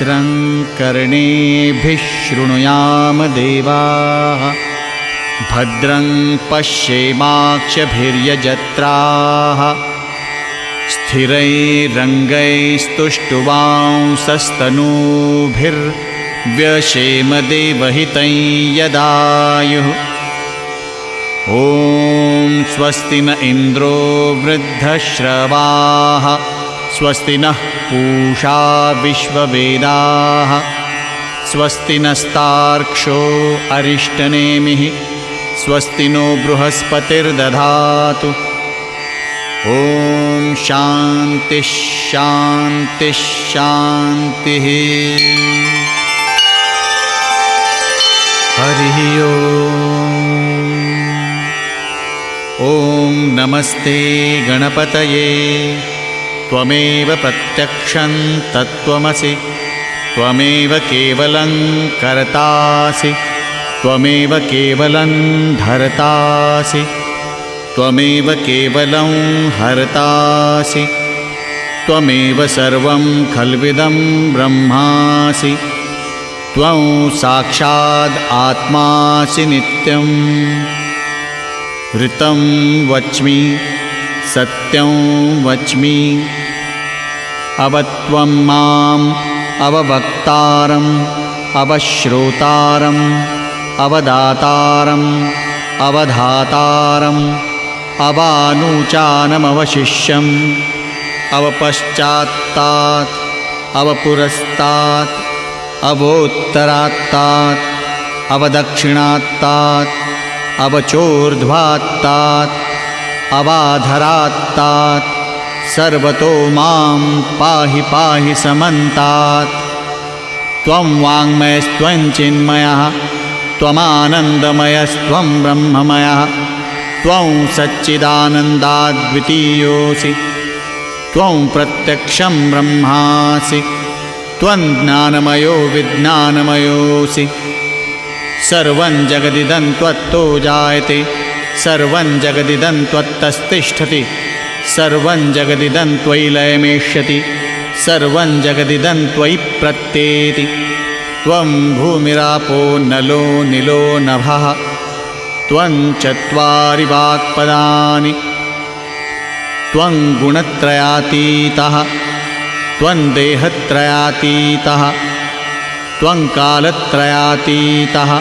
भद्रं कर्णेभिः शृणुयाम देवाः। भद्रं पश्येमाक्षभिर्यजत्राः। स्थिरैरङ्गैस्तुष्टुवांसस्तनूभिर्व्यशेम देवहितं यदायुः। ॐ स्वस्ति न इन्द्रो वृद्धश्रवाः स्वस्ति नः पूषा विश्ववेदाः। स्वस्ति नस्तार्क्ष्यो अरिष्टनेमिः। स्वस्ति नो बृहस्पतिर्दधातु। ॐ शान्तिः हरिः ॐ नमस्ते गणपतये त्वमेव प्रत्यक्षं तत्त्वमसि त्वमेव केवलं कर्तासि त्वमेव केवलं धर्तासि त्वमेव केवलं हर्तासि त्वमेव सर्वं खल्विदं ब्रह्मासि त्वं साक्षाद् आत्मासि नित्यम् ऋतं वच्मि सत्यं वच्मि अवत्वं माम् अववक्तारम् अवश्रोतारम् अवदातारम् अवधातारम् अवानूचानमवशिष्यम् अवपश्चात्तात् अवपुरस्तात् अवोत्तरात्तात् अवदक्षिणात्तात् अवचोर्ध्वात्तात् अवाधरात्तात् सर्वतो मां पाहि पाहि समन्तात्। त्वं वाङ्मयस्त्वं चिन्मयः त्वमानन्दमयस्त्वं ब्रह्ममयः। त्वं सच्चिदानन्दाद्वितीयोऽसि त्वं प्रत्यक्षं ब्रह्मासि त्वं ज्ञानमयो विज्ञानमयोऽसि। सर्वं जगदिदं त्वत्तो जायते सर्वं जगदिदं त्वत्तस्तिष्ठति सर्वं जगदिदं त्वयि लयमेष्यति सर्वं जगदिदं त्वयि प्रत्येति। त्वं भूमिरापो नलो निलो नभः त्वं चत्वारि वाक्पदानि त्वं गुणत्रयातीतः त्वं देहत्रयातीतः त्वं कालत्रयातीतः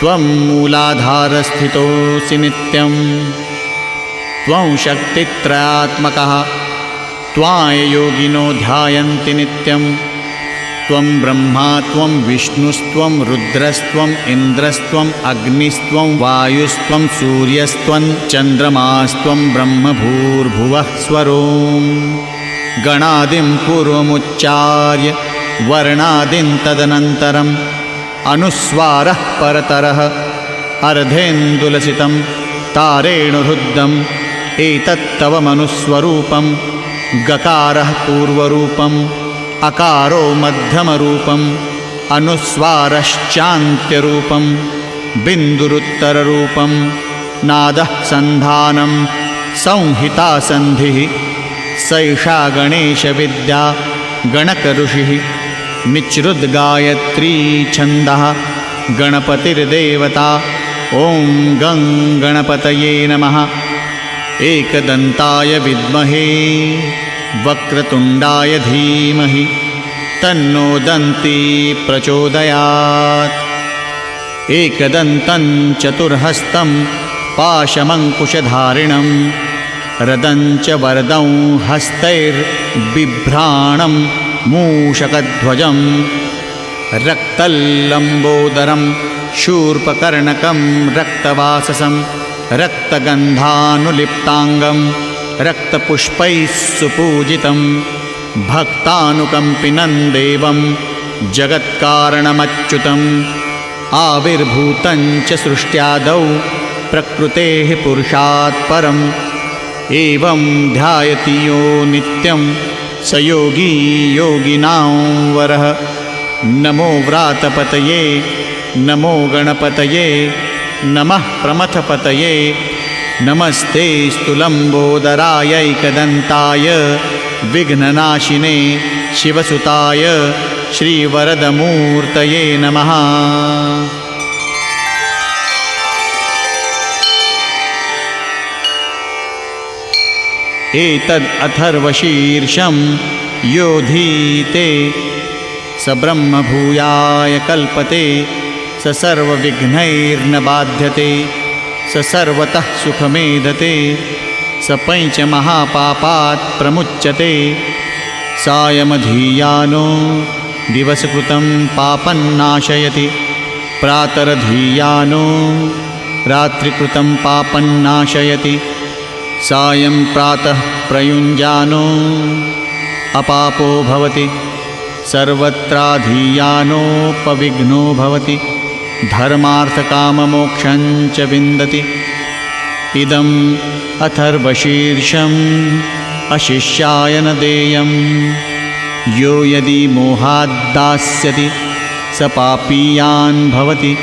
त्वं मूलाधारस्थितोऽसि नित्यं त्वं शक्तित्रयात्मकः त्वाययोगिनो ध्यायन्ति नित्यं त्वं ब्रह्मा त्वं विष्णुस्त्वं रुद्रस्त्वम् इन्द्रस्त्वम् अग्निस्त्वं वायुस्त्वं सूर्यस्त्वं चन्द्रमास्त्वं ब्रह्मभूर्भुवः स्वरों गणादिं पूर्वमुच्चार्य वर्णादिं तदनन्तरम् अनुस्वारः परतरः अर्धेन्दुलसितं तारेणुरुद्धम् एतत्तव मनुस्वरूपं गकारः पूर्वरूपम् अकारो मध्यमरूपम् अनुस्वारश्चान्त्यरूपं बिन्दुरुत्तररूपं नादः सन्धानं संहितासन्धिः सैषा गणेशविद्या गणकऋषिः निचृद्गायत्री छन्दः गणपतिर्देवता ॐ गं गणपतये नमः एकदन्ताय विद्महे वक्रतुण्डाय धीमहि तन्नो दन्ती प्रचोदयात्। एकदन्तं चतुर्हस्तं पाशमङ्कुशधारिणं रदं च वरदं हस्तैर्बिभ्राणं मूषकध्वजं रक्तल्लम्बोदरं शूर्पकर्णकं रक्तवाससं रक्तगन्धानुलिप्ताङ्गं रक्तपुष्पैः सुपूजितं भक्तानुकम्पिनं देवं जगत्कारणमच्युतम् आविर्भूतं च सृष्ट्यादौ प्रकृतेः पुरुषात् परम्। एवं ध्यायति यो नित्यं स योगी योगिनां वरः। नमो व्रातपतये नमो गणपतये नमः प्रमथपतये। नमस्ते स्तुलम्बोदरायैकदन्ताय विघ्ननाशिने शिवसुताय श्रीवरदमूर्तये नमः। एतद् अथर्वशीर्षं योधीते स ब्रह्मभूयाय कल्पते स सर्वविघ्नैर्न बाध्यते स सर्वतः सुखमेधते स पञ्चमहापापात् प्रमुच्यते। सायमधीयानो दिवसकृतं पापन्नाशयति प्रातरधीयानो रात्रिकृतं पापन्नाशयति सायं प्रातः प्रयुञ्जानो अपापो भवति। सर्वत्राधीयानोपविघ्नो भवति धर्मार्थकाममोक्षञ्च विन्दति। इदम् अथर्वशीर्षम् अशिष्याय न देयं यो यदि मोहाद्दास्यति स पापीयान् भवति।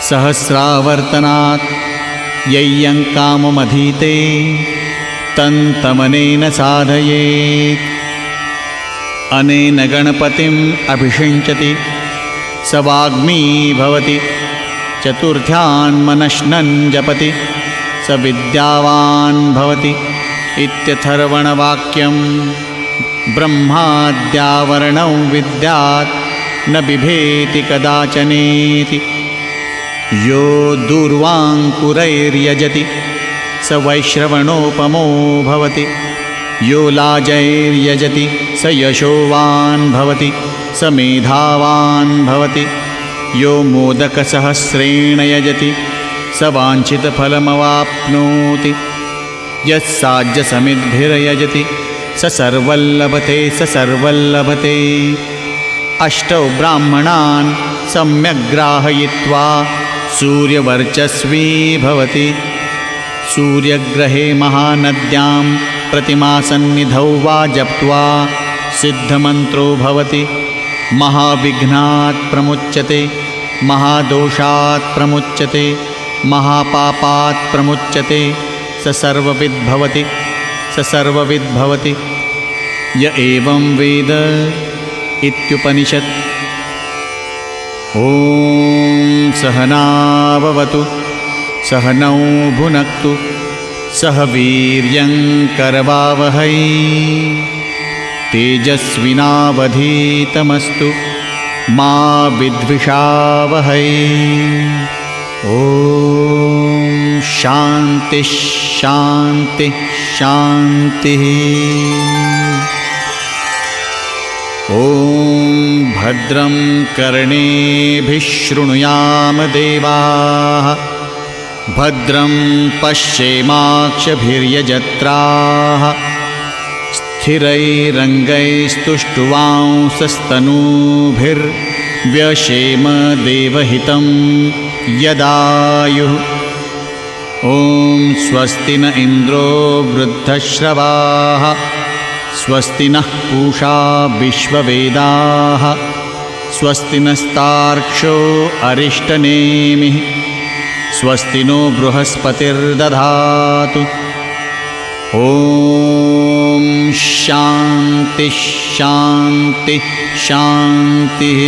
सहस्रावर्तनात् यय्यं काममधीते तन्तमनेन साधयेत्। अनेन गणपतिम् अभिषिञ्चति स वाग्मी भवति। चतुर्थ्यान्मनश्नन् जपति। स विद्यावान् भवति। इत्यथर्वणवाक्यं ब्रह्माद्यावरणौ विद्यात्। न बिभेति कदाचनेति। यो दूर्वाङ्कुरैर्यजति। स वैश्रवणोपमो भवति यो लाजैर्यजति स यशोवान् भवति स मेधावान् भवति यो मोदकसहस्रेण यजति स वाञ्छितफलमवाप्नोति यस्साज्यसमिद्भिर्यजति स सर्वल्लभते स सर्वल्लभते। अष्टौ ब्राह्मणान् सम्यग्राहयित्वा सूर्यवर्चस्वी भवति सूर्यग्रहे महानद्यां प्रतिमासन्निधौ वा जप्त्वा सिद्धमन्त्रो भवति। महाविघ्नात् प्रमुच्यते महादोषात् प्रमुच्यते महापापात् प्रमुच्यते स सर्वविद्भवति स सर्वविद्भवति य एवं वेद इत्युपनिषत्। ॐ सहनाववतु सहनौ भुनक्तु सह वीर्यङ्करवावहै तेजस्विनावधीतमस्तु मा विद्विषावहै। ॐ शान्तिः शान्तिः शान्तिः। ॐ भद्रं कर्णेभिः शृणुयाम देवाः भद्रं पश्येमाक्षभिर्यजत्राः स्थिरैरङ्गैस्तुष्टुवांसस्तनूभिर्व्यशेम देवहितं यदायुः। ॐ स्वस्ति न इन्द्रो वृद्धश्रवाः स्वस्ति नः पूषा विश्ववेदाः स्वस्ति नस्तार्क्ष्यो अरिष्टनेमिः स्वस्ति नो बृहस्पतिर्दधातु। ॐ शान्तिः शान्तिः शान्तिः